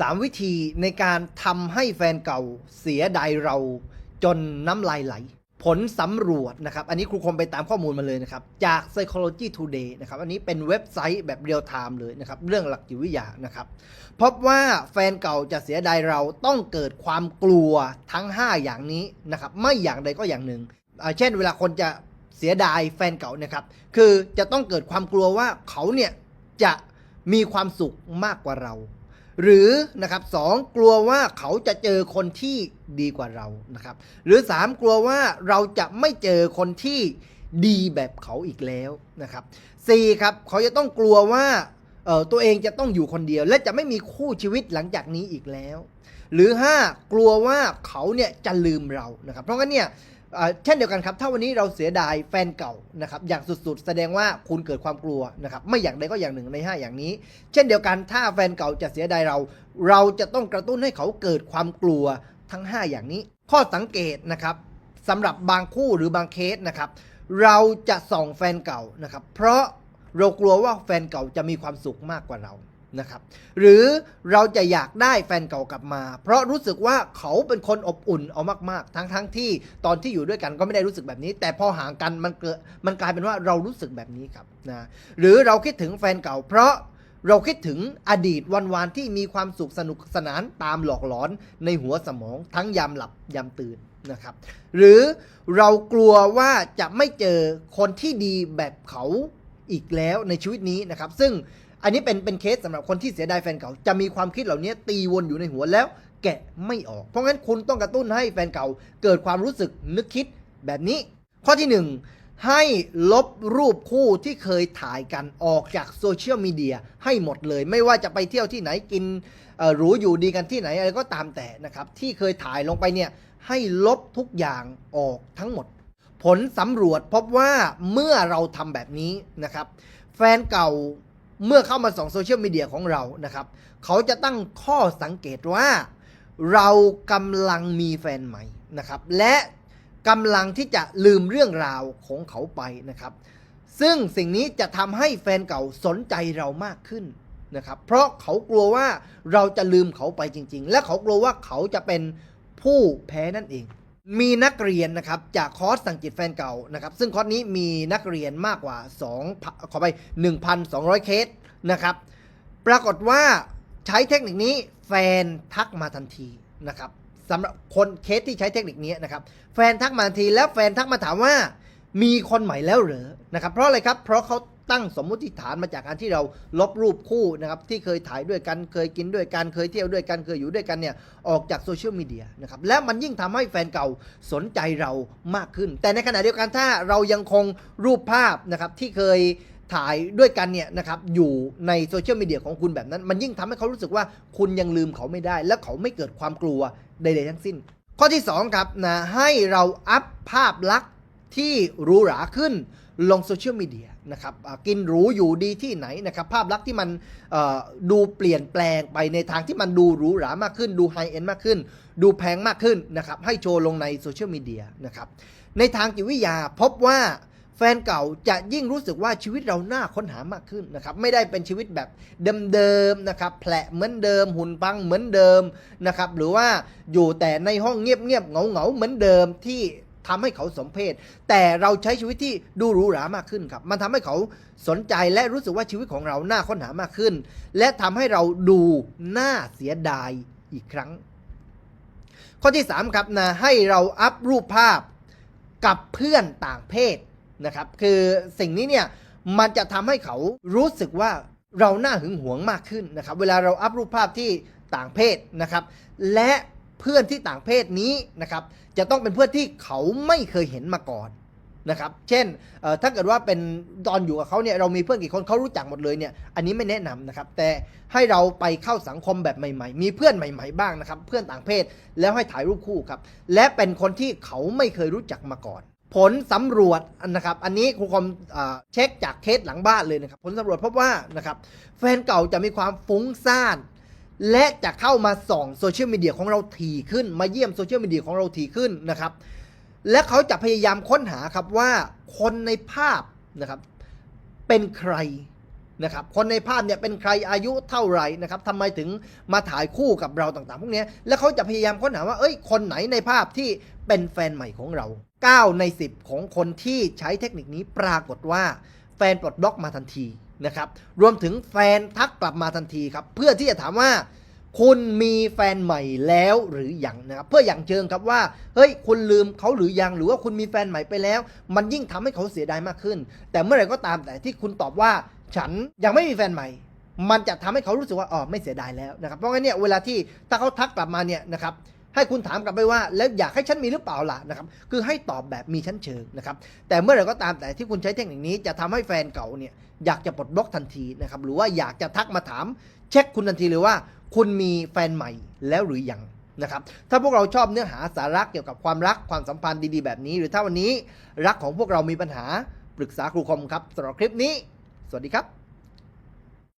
3 วิธีในการทำให้แฟนเก่าเสียดายเราจนน้ำลายไหล ผลสำรวจนะครับ อันนี้ครูคมไปตามข้อมูลมาเลยนะครับ จาก Psychology Today นะครับ อันนี้เป็นเว็บไซต์แบบเรียลไทม์เลยนะครับ เรื่องหลักจิตวิทยานะครับ พบว่าแฟนเก่าจะเสียดายเราต้องเกิดความกลัวทั้ง 5 อย่างนี้นะครับ ไม่อย่างใดก็อย่างหนึ่ง เช่น เวลาคนจะเสียดายแฟนเก่านะครับ คือจะต้องเกิดความกลัวว่าเขาเนี่ยจะมีความสุขมากกว่าเรา หรือนะครับสองกลัวว่าเขาจะเจอคนที่ดีกว่าเรานะครับ หรือสามกลัวว่าเราจะไม่เจอคนที่ดีแบบเขาอีกแล้วนะครับสี่ครับเขาจะต้องกลัวว่าเอ่อตัวเองจะต้องอยู่คนเดียว และจะไม่มีคู่ชีวิตหลังจากนี้อีกแล้ว หรือห้ากลัวว่าเขาเนี่ยจะลืมเรานะครับ เพราะงั้นเนี่ย เช่นเดียวกันครับ ถ้าวันนี้เราเสียดายแฟนเก่านะครับอย่างสุดๆ แสดงว่าคุณเกิดความกลัวนะครับไม่อย่างใดก็อย่างหนึ่งใน 5 อย่างนี้ เช่นเดียวกันถ้าแฟนเก่าจะเสียดายเรา เราจะต้องกระตุ้นให้เขาเกิดความกลัวทั้ง 5 อย่างนี้ ข้อสังเกตนะครับสำหรับบางคู่หรือบางเคสนะครับเราจะส่องแฟนเก่านะครับเพราะเรากลัวว่าแฟนเก่าจะมีความสุขมากกว่าเรา นะครับหรือเราจะอยากได้แฟนเก่ากลับมา เพราะรู้สึกว่าเขาเป็นคนอบอุ่นเอามากๆ ทั้งๆทที่ตอนที่อยู่ด้วยกันก็ไม่ได้รู้สึกแบบนี้ แต่พอห่างกันมันเกิดมันกลายเป็นว่าเรารู้สึกแบบนี้ครับนะหรือเราคิดถึงแฟนเก่า เพราะเราคิดถึงอดีตวันวานๆที่มีความสุขสนุกสนานตามหลอกหลอนในหัวสมองทั้งยามหลับยามตื่นนะครับ หรือเรากลัวว่าจะไม่เจอคนที่ดีแบบเขา อีกแล้วในชีวิตนี้นะครับ ซึ่งอันนี้เป็นเป็นเคสสำหรับคนที่เสียดายแฟนเก่าจะมีความคิดเหล่านี้ตีวนอยู่ในหัวแล้ว แกะไม่ออก เพราะงั้นคุณต้องกระตุ้นให้แฟนเก่า เกิดความรู้สึกนึกคิดแบบนี้ ข้อที่หนึ่งให้ลบรูปคู่ที่เคยถ่ายกันออกจากโซเชียลมีเดียให้หมดเลย ไม่ว่าจะไปเที่ยวที่ไหนกินหรูอยู่ดีกันที่ไหนอะไรก็ตามแต่นะครับ ที่เคยถ่ายลงไปเนี่ยให้ลบทุกอย่างออกทั้งหมด ผลสำรวจพบว่าเมื่อเราทำแบบนี้นะครับ แฟนเก่าเมื่อเข้ามาส่องโซเชียลมีเดียของเรานะครับ เขาจะตั้งข้อสังเกตว่า เรากำลังมีแฟนใหม่นะครับ และกำลังที่จะลืมเรื่องราวของเขาไปนะครับ ซึ่งสิ่งนี้จะทำให้แฟนเก่าสนใจเรามากขึ้นนะครับ เพราะเขากลัวว่าเราจะลืมเขาไปจริง ๆ และเขากลัวว่าเขาจะเป็นผู้แพ้นั่นเอง มีนักเรียนนะครับจากคอร์สสั่งจิตแฟนเก่านะครับซึ่งคอร์สนี้มีนักเรียนมากกว่า2ขอไป 1,200 เคสนะครับปรากฏว่าใช้เทคนิคนี้แฟนทักมาทันทีนะครับสำหรับคนเคสที่ใช้เทคนิคนี้นะครับแฟนทักมาทันทีแล้วแฟนทักมาถามว่ามีคนใหม่แล้วเหรอนะครับเพราะอะไรครับเพราะเขาตั้งสมมุติฐานมาจากการที่เราลบรูปคู่นะครับที่เคยถ่ายด้วยกันเคยกินด้วยกันเคยเที่ยวด้วยกันเคยอยู่ด้วยกันเนี่ยออกจากโซเชียลมีเดียนะครับและมันยิ่งทำให้แฟนเก่าสนใจเรามากขึ้น แต่ในขณะเดียวกันถ้าเรายังคงรูปภาพนะครับที่เคยถ่ายด้วยกันเนี่ยนะครับอยู่ในโซเชียลมีเดียของคุณแบบนั้น มันยิ่งทำให้เขารู้สึกว่าคุณยังลืมเขาไม่ได้ และเขาไม่เกิดความกลัวใดๆทั้งสิ้น ข้อที่สองครับนะให้เราอัพภาพลักษณ์ที่หรูหราขึ้นลงโซเชียลมีเดีย นะครับกินหรูอยู่ดีที่ไหนนะครับภาพลักษณ์ที่มันดูเปลี่ยนแปลงไปในทางที่มันดูหรูหรามากขึ้น ดูไฮเอ็นมากขึ้น ดูแพงมากขึ้นนะครับให้โชว์ลงในโซเชียลมีเดียนะครับในทางจิตวิทยาพบว่าแฟนเก่าจะยิ่งรู้สึกว่าชีวิตเราน่าค้นหามากขึ้นนะครับไม่ได้เป็นชีวิตแบบเดิมๆนะครับแผลเหมือนเดิมหุ่นปังเหมือนเดิมนะครับหรือว่าอยู่แต่ในห้องเงียบๆเหงาๆเหมือนเดิมที่ ทำให้เขาสมเพศ แต่เราใช้ชีวิตที่ดูหรูหรามากขึ้นครับ มันทำให้เขาสนใจและรู้สึกว่าชีวิตของเราน่าค้นหามากขึ้น และทำให้เราดูน่าเสียดายอีกครั้ง ข้อที่3ครับนะให้เราอัพรูปภาพกับเพื่อนต่างเพศนะครับ คือสิ่งนี้เนี่ยมันจะทำให้เขารู้สึกว่าเราน่าหึงหวงมากขึ้นนะครับ เวลาเราอัพรูปภาพที่ต่างเพศนะครับ และ เพื่อนที่ต่างเพศนี้นะครับจะต้องเป็นเพื่อนที่เขาไม่เคยเห็นมาก่อนนะครับ เช่นถ้าเกิดว่าเป็นตอนอยู่กับเขาเนี่ยเรามีเพื่อนกี่คนเขารู้จักหมดเลยเนี่ย อันนี้ไม่แนะนำนะครับ แต่ให้เราไปเข้าสังคมแบบใหม่ ๆ มีเพื่อนใหม่ ๆ บ้างนะครับ เพื่อนต่างเพศแล้วให้ถ่ายรูปคู่ครับ และเป็นคนที่เขาไม่เคยรู้จักมาก่อน ผลสำรวจนะครับ อันนี้ครูคอมเช็คจากเคสหลังบ้านเลยนะครับ ผลสำรวจพบว่านะครับ แฟนเก่าจะมีความฟุ้งซ่าน และจะเข้ามาส่องโซเชียลมีเดียของเราถี่ขึ้น มาเยี่ยมโซเชียลมีเดียของเราถี่ขึ้นนะครับ และเขาจะพยายามค้นหาครับว่าคนในภาพนะครับเป็นใครนะครับ คนในภาพเนี่ยเป็นใครอายุเท่าไหร่นะครับทำไมถึงมาถ่ายคู่กับเราต่างๆ พวกนี้แล้วเขาจะพยายามค้นหาว่า เอ้ย คนไหนในภาพที่เป็นแฟนใหม่ของเรา 9 ใน 10 ของคนที่ใช้เทคนิคนี้ปรากฏว่าแฟนปลดบล็อกมาทันที นะครับ รวมถึงแฟนทักกลับมาทันทีครับ เพื่อที่จะถามว่าคุณมีแฟนใหม่แล้วหรือยังนะครับ เพื่ออย่างเชิงครับว่าเฮ้ยคุณลืมเขาหรือยังหรือว่าคุณมีแฟนใหม่ไปแล้ว มันยิ่งทำให้เขาเสียดายมากขึ้น แต่เมื่อไหร่ก็ตามแต่ที่คุณตอบว่า ฉันยังไม่มีแฟนใหม่ มันจะทำให้เขารู้สึกว่าอ๋อไม่เสียดายแล้วนะครับเพราะงั้นเนี่ยเวลาที่ถ้าเขาทักกลับมาเนี่ยนะครับ ให้คุณถามกลับไปว่า แล้วอยากให้ฉันมีหรือเปล่าล่ะนะครับคือให้ตอบแบบมีชั้นเชิงนะครับแต่เมื่อไหร่ก็ตามแต่ที่คุณใช้เทคนิคนี้จะทำให้แฟนเก่าเนี่ยอยากจะปลดบล็อกทันทีนะครับหรือว่าอยากจะทักมาถาม เช็คคุณทันทีเลยว่า คุณมีแฟนใหม่แล้วหรือยังนะครับถ้าพวกเราชอบเนื้อหาสาระเกี่ยวกับความรักความสัมพันธ์ดีๆแบบนี้ หรือถ้าวันนี้รักของพวกเรามีปัญหาปรึกษาครูคมครับสำหรับคลิปนี้ สวัสดีครับ